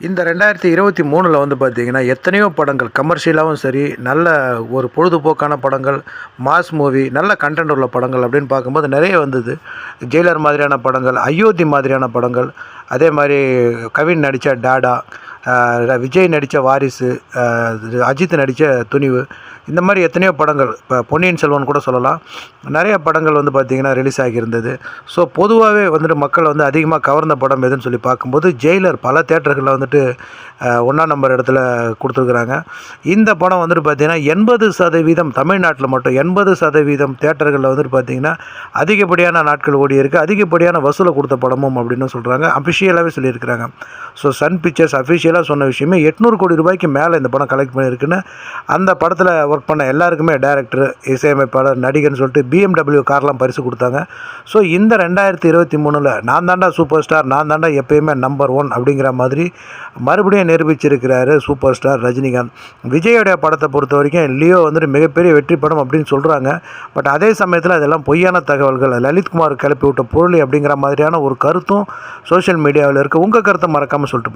இந்த ரெண்டாயிரத்தி இருபத்தி மூணில் வந்து பார்த்தீங்கன்னா எத்தனையோ படங்கள் கமர்ஷியலாகவும் சரி நல்ல ஒரு பொழுதுபோக்கான படங்கள் மாஸ் மூவி நல்ல கண்டென்ட் உள்ள படங்கள் அப்படின்னு பார்க்கும்போது நிறைய வந்தது. ஜெயிலர் மாதிரியான படங்கள் அயோத்தி மாதிரியான படங்கள் அதே மாதிரி கவின் நடித்த டாடா விஜய் நடித்த வாரிசு அஜித் நடித்த துணிவு இந்த மாதிரி எத்தனையோ படங்கள் இப்போ பொன்னியின் செல்வன் கூட சொல்லலாம். நிறைய படங்கள் வந்து பார்த்திங்கன்னா ரிலீஸ் ஆகியிருந்தது. ஸோ பொதுவாகவே வந்துட்டு மக்கள் வந்து அதிகமாக கவர்ந்த படம் எதுன்னு சொல்லி பார்க்கும்போது ஜெயிலர் பல தேட்டர்களில் வந்துட்டு ஒன்றாம் நம்பர் இடத்துல கொடுத்துருக்குறாங்க. இந்த படம் வந்துட்டு பார்த்திங்கன்னா எண்பது சதவீதம் தமிழ்நாட்டில் மட்டும் எண்பது சதவீதம் தேட்டர்களில் வந்துட்டு பார்த்திங்கன்னா அதிகப்படியான நாட்கள் ஓடி இருக்குது அதிகப்படியான வசூலை கொடுத்த படமும் அப்படின்னு சொல்கிறாங்க அஃபிஷியலாகவே சொல்லியிருக்கிறாங்க. ஸோ சன் பிக்சர்ஸ் அஃபிஷியல் அஃபிஷியலாக சொன்ன விஷயமே எட்நூறு கோடி ரூபாய்க்கு மேலே இந்த படம் கலெக்ட் பண்ணியிருக்குன்னு அந்த படத்தில் ஒர்க் பண்ண எல்லாருக்குமே டேரக்டர் இசையமைப்பாளர் நடிகர்னு சொல்லிட்டு பிஎம்டபிள்யூ கார்லாம் பரிசு கொடுத்தாங்க. ஸோ இந்த ரெண்டாயிரத்தி இருபத்தி மூணில் நான் தாண்டா சூப்பர் ஸ்டார் நான் தாண்டா எப்பயுமே நம்பர் ஒன் அப்படிங்கிற மாதிரி மறுபடியும் நிரூபிச்சிருக்கிறாரு சூப்பர் ஸ்டார் ரஜினிகாந்த். விஜயோடைய படத்தை பொறுத்த வரைக்கும் லியோ வந்துட்டு மிகப்பெரிய வெற்றி படம் அப்படின்னு சொல்கிறாங்க பட் அதே சமயத்தில் அதெல்லாம் பொய்யான தகவல்கள் லலித்குமார் கிளப்பி விட்ட பொருள் அப்படிங்கிற மாதிரியான ஒரு கருத்தும் சோஷியல் மீடியாவில் இருக்குது உங்கள் கருத்தை மறக்காமல் சொல்லிட்டு